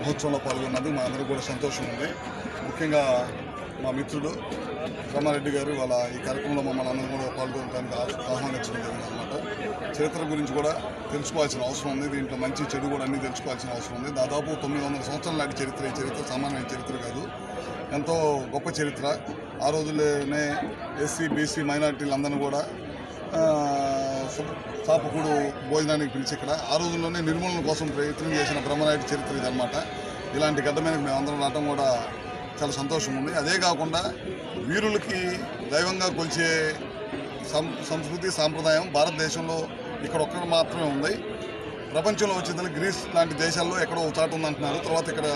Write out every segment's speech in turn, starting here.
మహోత్సవంలో పాల్గొన్నందుకు మా అందరికీ కూడా సంతోషం ఉంది. ముఖ్యంగా మా మిత్రుడు రమారెడ్డి గారు వాళ్ళ ఈ కార్యక్రమంలో మమ్మల్ని అందరం కూడా పాల్గొనడానికి ఆహ్వానించడం జరిగింది అనమాట చరిత్ర గురించి కూడా తెలుసుకోవాల్సిన అవసరం ఉంది. దీంట్లో మంచి చెడు కూడా అన్ని తెలుసుకోవాల్సిన అవసరం ఉంది. దాదాపు తొమ్మిది వందల సంవత్సరాల నాటి చరిత్ర. ఈ చరిత్ర సామాన్యమైన చరిత్ర కాదు. ఎంతో గొప్ప చరిత్ర. ఆ రోజుల్లోనే ఎస్సీ బీసీ మైనార్టీలందరినీ కూడా సాపకుడు భోజనానికి పిలిచి ఇక్కడ. ఆ రోజుల్లోనే నిర్మూలన కోసం ప్రయత్నం చేసిన బ్రహ్మనాయుడు చరిత్ర ఇదనమాట ఇలాంటి గడ్డ మీద మేము రావడం కూడా చాలా సంతోషం ఉంది. అదే కాకుండా వీరులకి దైవంగా కొలిచే సం సంస్కృతి సాంప్రదాయం భారతదేశంలో ఇక్కడ ఒక్కడ మాత్రమే ఉంది. ప్రపంచంలో వచ్చేదానికి గ్రీస్ లాంటి దేశాల్లో ఎక్కడో చాటు ఉందంటున్నారు. తర్వాత ఇక్కడ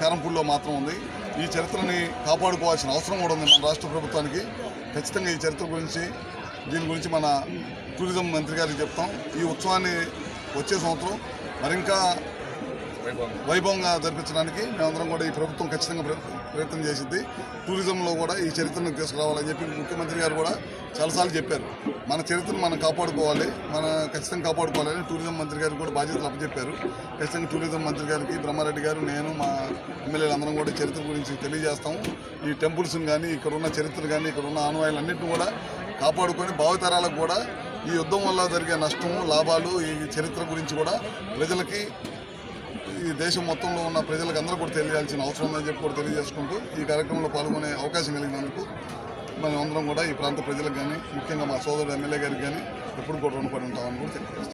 కారంపూడిలో మాత్రం ఉంది. ఈ చరిత్రని కాపాడుకోవాల్సిన అవసరం కూడా ఉంది మన రాష్ట్ర ప్రభుత్వానికి. ఖచ్చితంగా ఈ చరిత్ర గురించి దీని గురించి మన టూరిజం మంత్రి గారికి చెప్తాం. ఈ ఉత్సవాన్ని వచ్చే సంవత్సరం మరింకా వైభవంగా జరిపించడానికి మేమందరం కూడా ఈ ప్రభుత్వం ఖచ్చితంగా ప్ర- ప్రయత్నం చేసింది టూరిజంలో కూడా ఈ చరిత్రను తీసుకురావాలని చెప్పి ముఖ్యమంత్రి గారు కూడా చాలాసార్లు చెప్పారు. మన చరిత్రను మనం కాపాడుకోవాలి మన ఖచ్చితంగా కాపాడుకోవాలని టూరిజం మంత్రి గారు కూడా బాధ్యతలు అప్పచెప్పారు. ఖచ్చితంగా టూరిజం మంత్రి గారికి బ్రహ్మారెడ్డి గారు నేను మా ఎమ్మెల్యేలు అందరం కూడా చరిత్ర గురించి తెలియజేస్తాం ఈ టెంపుల్స్ని కానీ ఇక్కడ ఉన్న చరిత్ర కానీ ఇక్కడ ఉన్న ఆనవాయిలన్నింటిని కూడా కాపాడుకొని భావితరాలకు కూడా ఈ యుద్ధం వల్ల జరిగే నష్టము లాభాలు ఈ చరిత్ర గురించి కూడా ప్రజలకి ఈ దేశం మొత్తంలో ఉన్న ప్రజలకు అందరూ కూడా తెలియాల్సిన అవసరం ఉందని చెప్పి కూడా తెలియజేసుకుంటూ ఈ కార్యక్రమంలో పాల్గొనే అవకాశం కలిగినందుకు మనం అందరం కూడా ఈ ప్రాంత ప్రజలకు కానీ ముఖ్యంగా మా సోదరుడు ఎమ్మెల్యే గారికి కానీ ఎప్పుడు కూడా రుణపడి ఉంటామని కూడా తెలియజేస్తాం